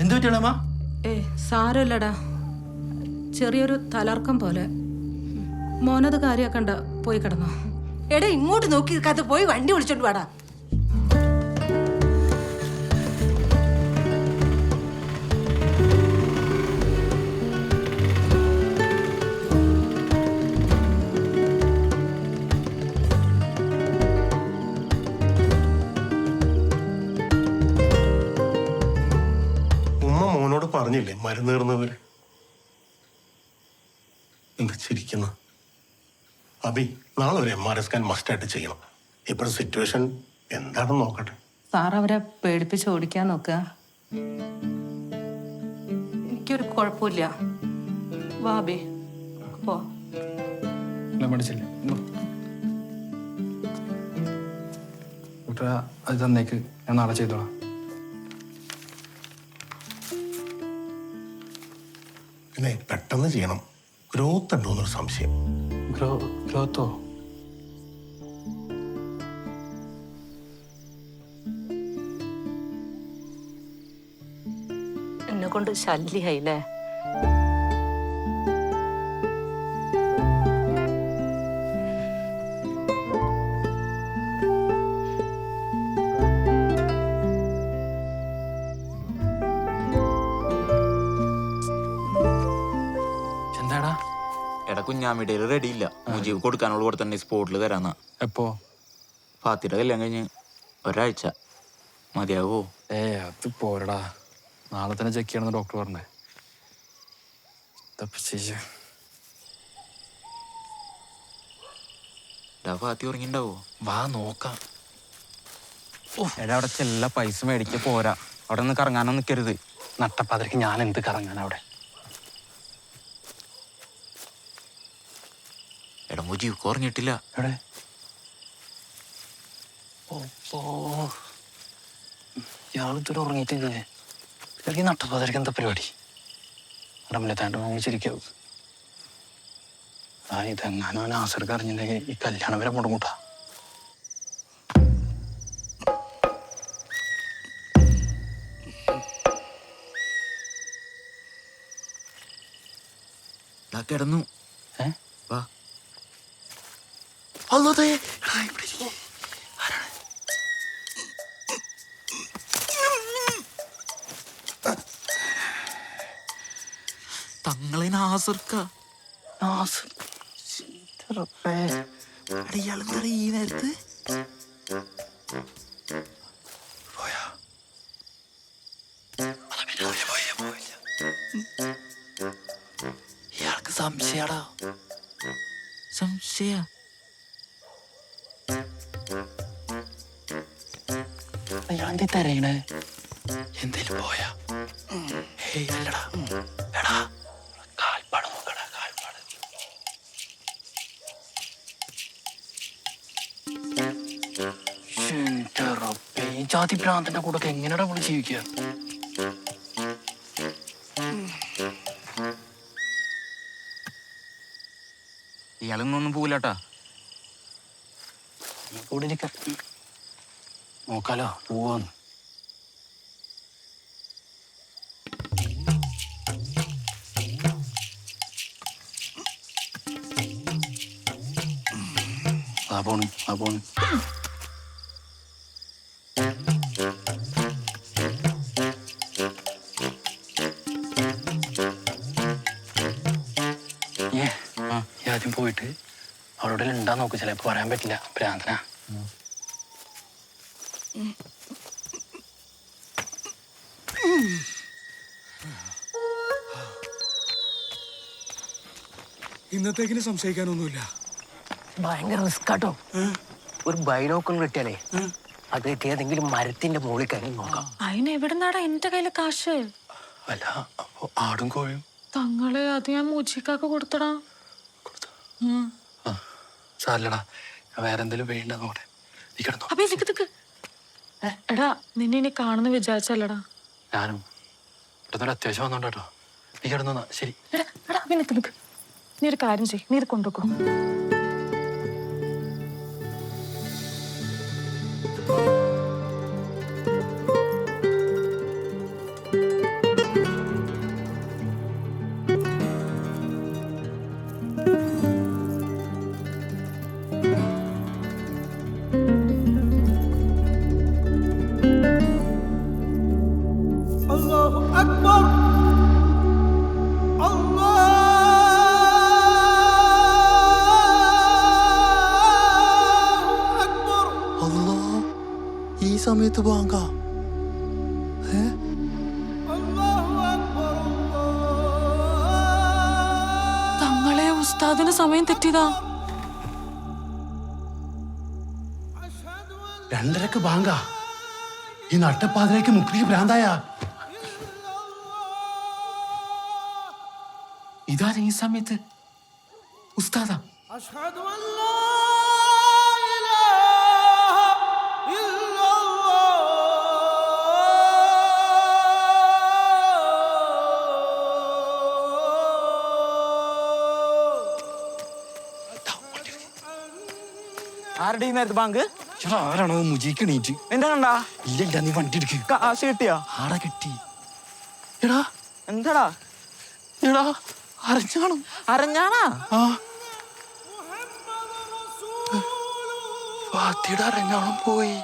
എന്ത് പറ്റിയാളമ്മ ഏ സാരല്ലടാ. ചെറിയൊരു തലർക്കം പോലെ. മോനത് കാര്യാക്കണ്ട പോയി കിടന്നോ. എടാ ഇങ്ങോട്ട് നോക്കി കഥ പോയി വണ്ടി വിളിച്ചോണ്ട് വാടാ. പറഞ്ഞില്ലേ മരുന്ന് തീർന്നവര് എന്താ ചിരിക്കുന്ന? അബി നാളെ ഒരു എം ആർ എസ് സ്കാൻ മസ്റ്റായിട്ട് ചെയ്യണം. ഇപ്പോഴത്തെ സിറ്റുവേഷൻ എന്താണെന്ന് നോക്കട്ടെ. സാർ അവരെ പേടിപ്പിച്ച് ഓടിക്കാൻ നോക്കുക. എനിക്കൊരു കുഴപ്പമില്ല. വാബി പോ. മടിച്ചില്ലേ? അത് തന്നേക്ക്. ഞാൻ നാളെ ചെയ്തോളാം. പിന്നെ പെട്ടെന്ന് ചെയ്യണം. ഗ്രോത്ത് ഉണ്ടോ എന്നൊരു സംശയം. ഗ്രോ ഗ്രോത്തോ എന്നെ കൊണ്ട് ശല്യായില്ലേ? കുഞ്ഞാമിയുടെ റെഡി ഇല്ല. മുജീബ് കൊടുക്കാനുള്ള കൂടെ തന്നെ സ്പോട്ടിൽ തരാന്നാ. എപ്പോ? ഫാത്തിയുടെ കല്യാണം കഴിഞ്ഞ് ഒരാഴ്ച. മതിയാവോ? ഏ അത് പോരടാ. നാളെ തന്നെ ചെക്ക് ചെയ്യണമെന്ന് ഡോക്ടർ പറഞ്ഞേ. ഇതപ്പൊ ചെയ്യാ എടാ ഫാത്തി ഉറങ്ങിണ്ടാവോ? വാ നോക്കാം. എടാ അവിടെ ചെല്ല പൈസ മേടിക്ക പോരാ. അവിടെ നിന്ന് കറങ്ങാനോ നിൽക്കരുത് നട്ടപ്പാതിരക്ക് ഞാൻ എന്ത് കറങ്ങാൻ അവിടെ? മുജീബ് കുറഞ്ഞിട്ടില്ല. എവിടെ? ഓ ഓ ഉറങ്ങിയിട്ടില്ലേ? ഇയാൾക്ക് ഈ നട്ടപ്പാതിരക്ക് എന്താ പരിപാടി? റംലത്താണ്ട് വാങ്ങിച്ചിരിക്കാവും ആ ഇതെങ്ങാനും അവൻ ആസർക്ക് അറിഞ്ഞില്ലെങ്കിൽ ഈ കല്യാണം വരെ മുടങ്ങൂട്ടാ. എടാ കിടന്നു. ഏ? വാ തങ്ങളെ നാസർക്ക. ഇയാളെന്താ ഈ നേരത്ത്? പോയാ. ഇയാൾക്ക് സംശയാടാ. സംശയ? എന്തേ തരയണേ. എന്തേലും പോയാ? ഏയ് അല്ലടാ. എടാ കാൽപ്പാട് നോക്കടാ കാൽപ്പാട്. എന്റെ റബ്ബേ, ഈ ജാതി ഭ്രാന്തന്റെ കൂടെ എങ്ങനെയാടാ നമ്മൾ ജീവിക്കുക ഇയാളൊന്നും പോവില്ലാട്ടാ. കൂടെ ഇരിക്കാം നോക്കാലോ. പോവാന്ന് ആ പോണ്. ആ പോണ്. ആദ്യം പോയിട്ട് അവളോട് ഉണ്ടാ നോക്ക്. ചിലപ്പോ പറയാൻ പറ്റില്ല. ഭ്രാന്തനാ. ഇന്നത്തേക്കിന് സംശയിക്കാനൊന്നുമില്ല. ഭയങ്കര റിസ്ക് ആട്ടോ. ഒരു ബൈനോക്കൾ കിട്ടിയാലേ അത് ഏതെങ്കിലും മരത്തിന്റെ മുകളിൽ കയറി നോക്കാം. അതിന് എവിടുന്നാടാ എന്റെ കയ്യിൽ കാശ്? അല്ല അപ്പൊ ആടും കോഴിയും? തങ്ങളെ അത് ഞാൻ മൂച്ചിക്കാക്ക് കൊടുത്തടാ. സാറല്ലടാ വേറെന്തെങ്കിലും വേണ്ട നോക്കട്ടെ കിടന്നോ. അപ്പൊ ഇതിക്ക് തിക്ക് എടാ നിന്നെ ഇനി കാണുന്ന വിചാരിച്ചല്ലടാ. ഞാനും. ഇവിടുന്ന് അത്യാവശ്യം വന്നോട്ടോ നീ കിടന്നോ ശരി. എടാ എടാ അപ്പൊ നിക്ക് നിക്ക്. നീ ഒരു കാര്യം ചെയ്യ് നീ ഇത് കൊണ്ടുവെക്കോ. സമയത്ത് ബാങ്ക തങ്ങളെ ഉസ്താദിന് സമയം തെറ്റിയതാ. രണ്ടരക്ക് ബാങ്ക ഈ നട്ടപ്പാതിലേക്ക് മുക്കിലേക്ക് ഭ്രാന്തായ. ഇതാരാ ഈ സമയത്ത്? ഉസ്താദാ. ആരുടെ ഈ നേരത്ത് ബാങ്ക്? ചേട്ടാ ആരാണോ മുജിക്ക് എണീറ്റ്? എന്താ കണ്ടാ ഇല്ല ഇല്ല നീ വണ്ടി എടുക്ക്. കാശ് കിട്ടിയാ ആടാ കിട്ടി. എടാ. എന്താടാ? എടാ അരഞ്ഞാണോ? അരഞ്ഞാണാ? ആ. പോയി?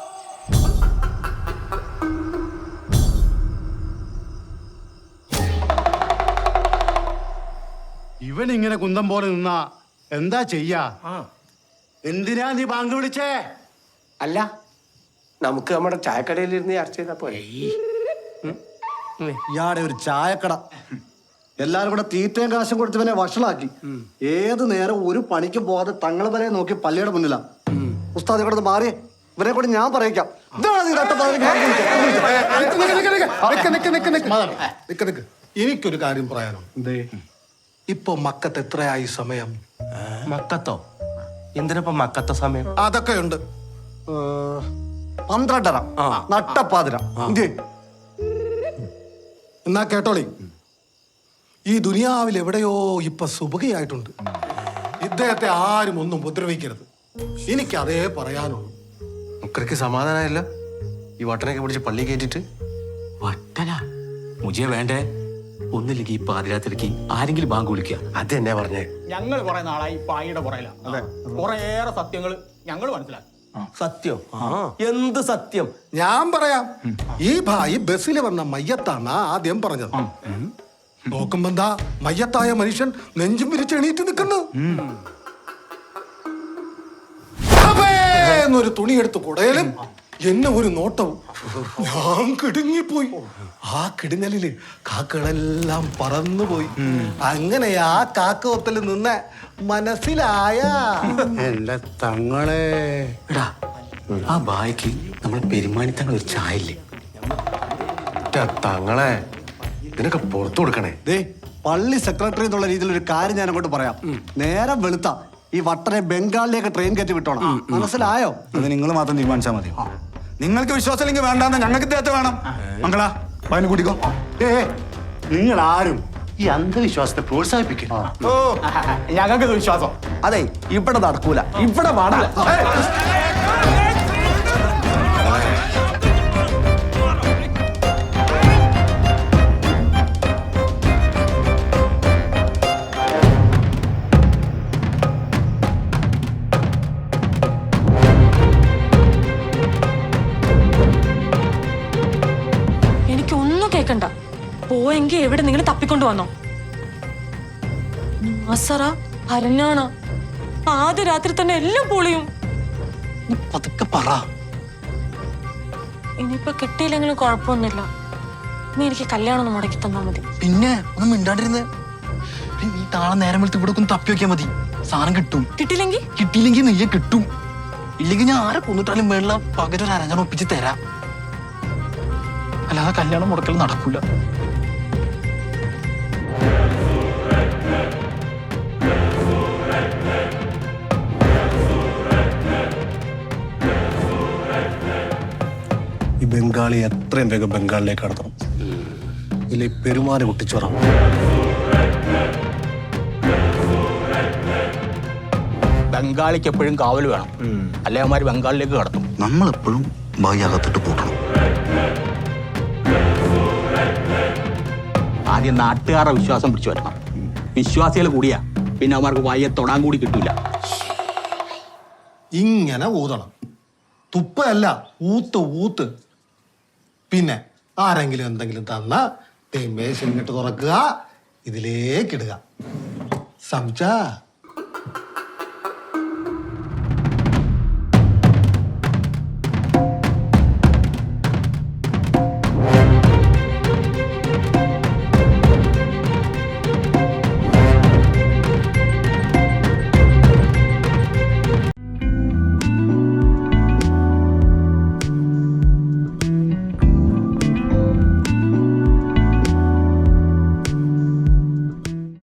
ഇവൻ ഇങ്ങനെ കുന്തം പോലെ നിന്നാ എന്താ ചെയ്യാ? എന്തിനാ നീ ബാങ്ക് വിളിച്ചേ? അല്ല നമുക്ക് നമ്മുടെ ചായക്കടയിൽ ഇരുന്ന് ചർച്ച ചെയ്താ പോലെ ഇയാടെ ഒരു ചായക്കട. എല്ലാരും കൂടെ തീറ്റയും കാശും കൊടുത്ത് ഇവനെ വഷളാക്കി. ഏത് നേരം ഒരു പണിക്കും പോകാതെ തങ്ങൾ വരെ നോക്കി പള്ളിയുടെ മുന്നിലാ. ഉസ്താദ് ഇവിടെ നിന്ന് മാറിയേ ഇവരെ കൂടെ ഞാൻ പറയിക്കാം. എനിക്കൊരു കാര്യം പറയാനുണ്ട്. ഇപ്പൊ മക്കത്ത് എത്രയായി സമയം? മക്കത്തോ? എന്തിനപ്പോ മക്കത്ത സമയം? അതൊക്കെ ഉണ്ട് പന്ത്രണ്ടര. നട്ടപ്പാതിര. ഇന്ത്യ എന്നാ കേട്ടോളി. ഈ ദുനിയാവിൽ എവിടെയോ ഇപ്പൊ സുഭകയായിട്ടുണ്ട് ഇദ്ദേഹത്തെ ആരും ഒന്നും ഉപദ്രവിക്കരുത്. എനിക്ക് അതേ പറയാനുള്ളൂ. മുക്കർക്ക് സമാധാനമല്ല ഈ വട്ടനൊക്കെ പിടിച്ച് പള്ളി കയറ്റിട്ട്? വട്ടന? മുജിയെ വേണ്ടേ? ഒന്നില്ലെങ്കിൽ ഈ പാതിരാത്രിക്ക് ആരെങ്കിലും ബാങ്ക് വിളിക്കുക. അത് തന്നെ പറഞ്ഞേ? ഞങ്ങൾ കുറെ നാളായി പായിയുടെ പുറയിലാണ് കുറേയേറെ സത്യങ്ങൾ ഞങ്ങൾ മനസ്സിലാക്കി. സത്യം. എന്ത് സത്യം? ഞാൻ പറയാം. ഈ ഭായി ബസ്സിൽ വന്ന മയ്യത്താണ് ആദ്യം പറഞ്ഞത്. നോക്കുമ്പോ എന്താ മയ്യത്തായ മനുഷ്യൻ നെഞ്ചും വിരിച്ച് എണീറ്റ് നിൽക്കുന്നു. അബേ എന്നൊരു തുണി എടുത്ത് കുടയലും എന്നെ ഒരു നോട്ടവും ഞാൻ കിടുങ്ങിപ്പോയി. ആ കിടുങ്ങലിൽ കാക്കകളെല്ലാം പറന്നുപോയി. അങ്ങനെ ആ കാക്കവത്തിൽ നിന്ന് മനസ്സിലായ. എന്റെ തങ്ങളെ. എടാ ആ ബായ്ക്ക് നമ്മൾ പെരുമാനിത്തങ്ങൾ ഒരു ചായല്ലേ തങ്ങളെ ഇതിനൊക്കെ പുറത്തു കൊടുക്കണേ. ദേ പള്ളി സെക്രട്ടറി എന്നുള്ള രീതിയിൽ ഒരു കാര്യം ഞാൻ അങ്ങോട്ട് പറയാം. നേരം വെളുത്ത. ഈ വട്ടനെ ബംഗാളിലേക്ക് ട്രെയിൻ കയറ്റി വിട്ടോണം. മനസ്സിലായോ? അത് നിങ്ങൾ മാത്രം തീരുമാനിച്ചാൽ മതി. നിങ്ങൾക്ക് വിശ്വാസമില്ലെങ്കിൽ വേണ്ടെന്ന് ഞങ്ങൾക്ക് ഇദ്ദേഹത്തെ വേണം. മംഗളാ പതിന് കൂട്ടിക്കോ ഏ നിങ്ങൾ ആരും ഈ അന്ധവിശ്വാസത്തെ പ്രോത്സാഹിപ്പിക്കും ഞങ്ങൾക്ക് വിശ്വാസം. അതെ ഇവിടെ നടക്കൂല. ഇവിടെ പാടില്ല. പോയെങ്കിൽ എവിടെ നിങ്ങൾ തപ്പിക്കൊണ്ട് വന്നോ? നാസറ അരഞ്ഞാണ ആദ്യ രാത്രി തന്നെ എല്ലാം പൊളിയും. പതുക്കെ പറ. ഇനിയിപ്പൊ കിട്ടിയില്ലെങ്കിലും കുഴപ്പമൊന്നുമില്ല. നീ എനിക്ക് കല്യാണം ഒന്ന് മുടക്കി തന്നാ മതി. പിന്നെ ഒന്നും മിണ്ടാണ്ടിരുന്ന്. നീ നാളെ നേരം വെളുത്ത് ഇവിടെ ഒന്ന് തപ്പി വെക്കാൻ മതി. സാധനം കിട്ടും. കിട്ടിയില്ലെങ്കിൽ? കിട്ടിയില്ലെങ്കിൽ നെയ്യെ കിട്ടും. ഇല്ലെങ്കിൽ ഞാൻ ആരെ കൊന്നിട്ടാലും വേണ്ട പകരം ഒരു അരഞ്ഞാണ് ഒപ്പിച്ച് തരാം. അല്ലാതെ കല്യാണം മുടക്കൽ നടക്കൂല. ബംഗാളി എത്രയും വേഗം ബംഗാളിലേക്ക് കടത്തണം. ഇതിലെ പെരുമാറി പൊട്ടിച്ചോറാം ബംഗാളിക്ക് എപ്പോഴും കാവൽ വേണം. അല്ലെ അവന്മാര് ബംഗാളിലേക്ക് കടത്തും. നമ്മളെപ്പോഴും എപ്പോഴും അകത്തിട്ട് പൂട്ടണം ആദ്യം നാട്ടുകാരുടെ വിശ്വാസം പിടിച്ചു വരണം വിശ്വാസികൾ കൂടിയാ. പിന്നെ അവന്മാർക്ക് വായെ തൊടാൻ കൂടി കിട്ടൂല. ഇങ്ങനെ ഊതണം. തുപ്പല്ല ഊത്ത് ഊത്ത്. പിന്നെ ആരെങ്കിലും എന്തെങ്കിലും തന്ന മേശ ഇങ്ങോട്ട് തുറക്കുക ഇതിലേക്കിടുക സംസാ